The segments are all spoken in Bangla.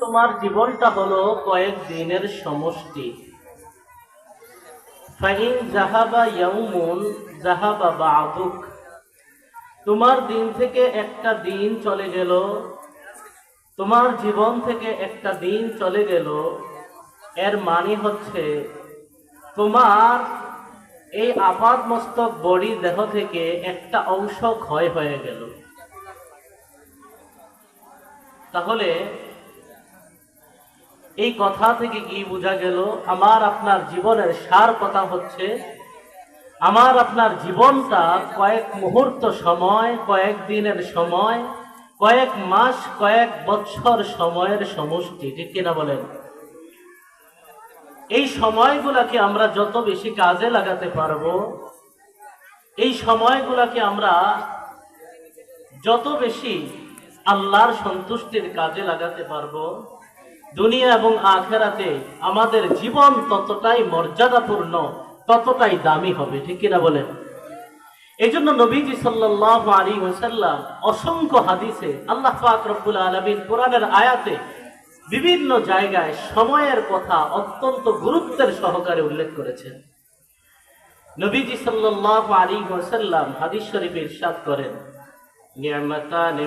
তোমার জীবনটা হলো কয়েক দিনের সমষ্টি। তোমার দিন থেকে একটা দিন চলে গেল। তোমার জীবন থেকে একটা দিন চলে গেল। এর মানে হচ্ছে, তোমার এই আপাত মস্তক বডি দেহ থেকে একটা অংশ ক্ষয় হয়ে গেল। তাহলে এই কথা থেকে কি বোঝা গেল? আমার আপনার জীবনের সার কথা হচ্ছে, আমার আপনার জীবনটা কয়েক মুহূর্ত সময়, কয়েক দিনের সময়, কয়েক মাস, কয়েক বছর সময়ের সমষ্টি, ঠিক কিনা বলেন? এই সময়গুলাকে আমরা যত বেশি কাজে লাগাতে পারব, এই সময়গুলাকে আমরা যত বেশি আল্লাহর সন্তুষ্টির কাজে লাগাতে পারব দুনিয়া এবং আখেরাতে আমাদের জীবন ততটাই মর্যাদাপূর্ণ, ততটাই দামি হবে, ঠিক কিনা বলেন? এই জন্য নবীজি ওসাল্লাম অসংখ্য হাদিসে আল্লাহ পাক রব্বুল আলমিন কোরআনের আয়াতে বিভিন্ন জায়গায় সময়ের কথা অত্যন্ত গুরুত্বের সহকারে উল্লেখ করেছেন। নবীজি সাল্লাহ আলী ওসাল্লাম হাদিস শরীফে ইরশাদ করেন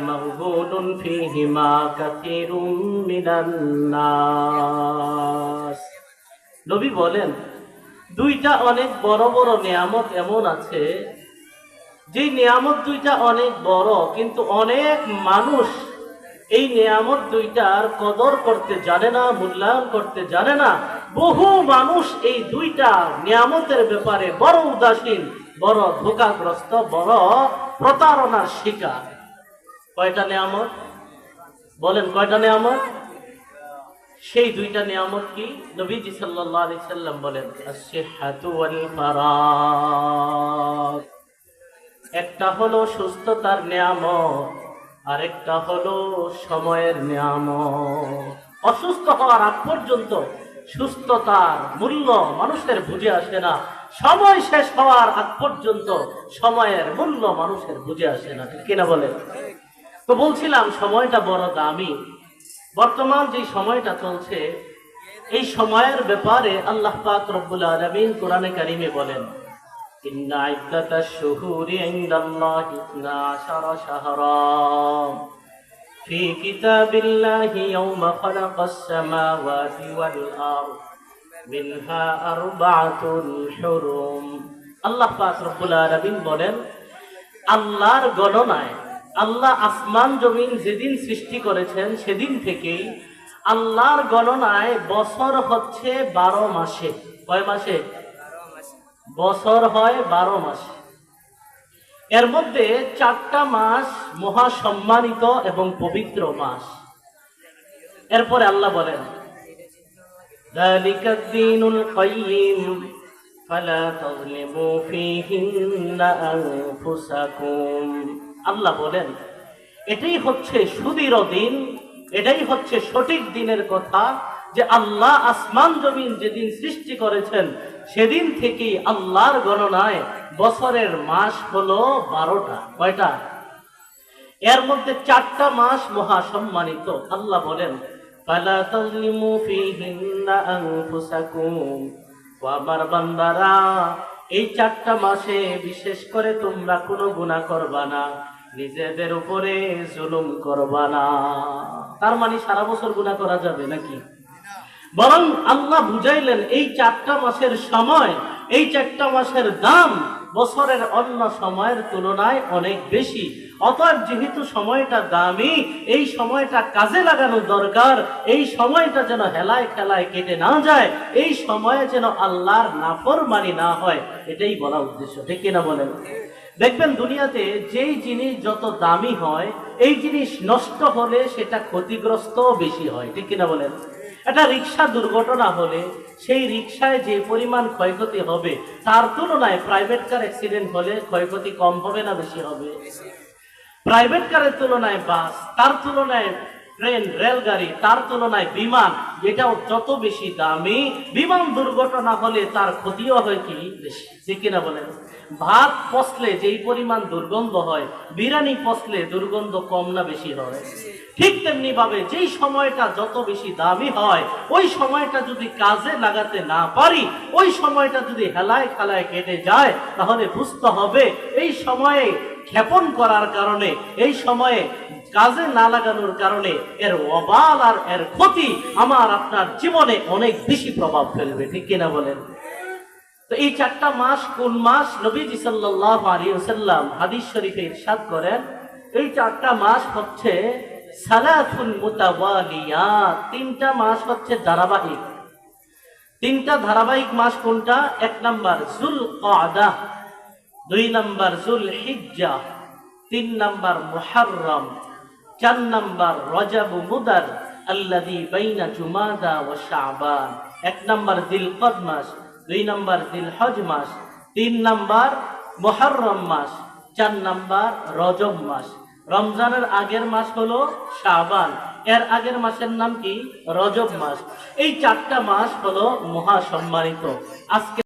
মাগবুনুন ফীহিমা কাসীরুম মিনান নাস নবী বলেন, দুইটা অনেক বড় বড় নিয়ামত এমন আছে যে নিয়ামত দুইটা অনেক বড়, কিন্তু অনেক মানুষ এই নিয়ামত দুইটার কদর করতে জানে না, মূল্যায়ন করতে জানে না। বহু মানুষ এই দুইটা নিয়ামতের ব্যাপারে বড় উদাসীন বড় ধোকাগ্রস্ত, বড় প্রতারণার শিকার। কয়টা নিয়ামত? বলেন, কয়টা নিয়ামত? সেই দুইটা নিয়ামত কি? নবীজি আলাইহি সাল্লাম বলেন একটা হলো সুস্থতার নিয়ামত, আরেকটা হলো সময়ের নিয়ামত। অসুস্থ হওয়ার আগ পর্যন্ত সুস্থতার মূল্য মানুষের বুঝে আসে না। সময় শেষ হওয়ার আগ পর্যন্ত সময়ের মূল্য মানুষের বুঝে আসে না ঠিক কিনা বলে তো বলছিলাম সময়টা বড় দামি বর্তমান যে সময়টা চলছে এই সময়ের ব্যাপারে আল্লাহ পাক রব্বুল আলামিন কোরআনে কারিমে বলেন ইন্না ইদ্দাতাশ শুহুরি ইনদাল্লাহি 12 শাহরা في كتاب الله يوم خلق السماوات والأرض আল্লাহ পাক রব্বুল বলেন, আল্লাহর গণনায় আল্লাহ আসমান জমিন যেদিন সৃষ্টি করেছেন সেদিন থেকেই আল্লাহর গণনায় বছর হচ্ছে বারো মাসে। কয় মাসে? বছর হয় বারো মাসে। এর মধ্যে চারটা মাস মহা সম্মানিত এবং পবিত্র মাস। এরপরে আল্লাহ বলেন ذلك الدين القيم فلا تظلموا فيهن أنفسكم আল্লাহ বলেন এটাই হচ্ছে সুদীর দিন এটাই হচ্ছে সঠিক দিনের কথা যে আল্লাহ আসমান জমিন যেদিন সৃষ্টি করেছেন সেদিন থেকেই আল্লাহর গণনায় বছরের মাস হলো বারোটা কয়টা এর মধ্যে চারটা মাস মহা সম্মানিত আল্লাহ বলেন তাজলিমু ফীহিন্না আনফুসাকুম ও আমার বান্দারা এই চারটা মাসে বিশেষ করে তোমরা কোনো গুনাহ করবা না, নিজেদের উপরে জুলুম করবা না। তার মানে সারা বছর গুনাহ করা যাবে নাকি? বরং আল্লাহ বুঝাইলেন, এই চারটা মাসের সময়, এই চারটা মাসের দাম বছরের অন্য সময়ের তুলনায় অনেক বেশি। অতএব যেহেতু সময়টা দামি, এই সময়টা কাজে লাগানো দরকার, এই সময়টা যেন হেলায় খেলায় কেটে না যায়, এই সময়ে যেন আল্লাহর নাফরমানি না হয়, এটাই বলা উদ্দেশ্য। ঠিক কিনা বলেন? দেখবেন দুনিয়াতে যেই জিনিস যত দামি হয়, এই জিনিস নষ্ট হলে সেটা ক্ষতিগ্রস্ত বেশি হয়। ঠিক কিনা বলেন? একটা রিক্সা দুর্ঘটনা হলে সেই রিক্সায় যে পরিমাণ ক্ষয়ক্ষতি হবে, তার তুলনায় প্রাইভেট কার অ্যাক্সিডেন্ট হলে ক্ষয়ক্ষতি কম হবে না বেশি হবে? প্রাইভেট কারের তুলনায় বাস তার তুলনায় ট্রেন রেলগাড়ি তার তুলনায় বিমান, এটাও যত বেশি দামি, বিমান দুর্ঘটনা হলে তার ক্ষতিও হয় কি বেশি? ঠিক কিনা বলেন? ভাত পচলে যেই পরিমাণ দুর্গন্ধ হয়, বিরিয়ানি পচলে দুর্গন্ধ কম না বেশি হয়? ঠিক তেমনি ভাবে যেই সময়টা যত বেশি দামি হয়, ওই সময়টা যদি কাজে লাগাতে না পারি, ওই সময়টা যদি হেলায় খেলায় কেটে যায়, তাহলে বুঝতে হবে এই সময়ে ক্ষেপণ করার কারণে, এই সময়ে কাজে না লাগানোর কারণে এর অবাল আর এর ক্ষতি আমার আপনার জীবনে অনেক বেশি প্রভাব ফেলবে, ঠিক কিনা বলেন? তো এই চারটা মাস কোন মাস? নবীজি আলাইহি ওয়াসাল্লাম হাদিস শরীফে ইরশাদ করেন, এই চারটা মাস হচ্ছে সালাতুল মুতাওয়ালিয়াত তিনটা মাস হচ্ছে ধারাবাহিক। তিনটা ধারাবাহিক মাস কোনটা? এক নাম্বার জুল কাদা দুই নাম্বার জুল হিজ্জা তিন নাম্বার মুহাররম, চার নাম্বার রজব মুদার, আল্লাযী বাইনা জুমাদা ওয়া শাবান। এক নাম্বার দিলকদ মাস, দুই নাম্বার দিলহজ মাস, তিন নাম্বার মুহররম মাস, চার নাম্বার রজব মাস। রমজানের আগের মাস হলো শাবান। এর আগের মাসের নাম কি? রজব মাস। এই চারটা মাস হলো মহা সম্মানিত আজকে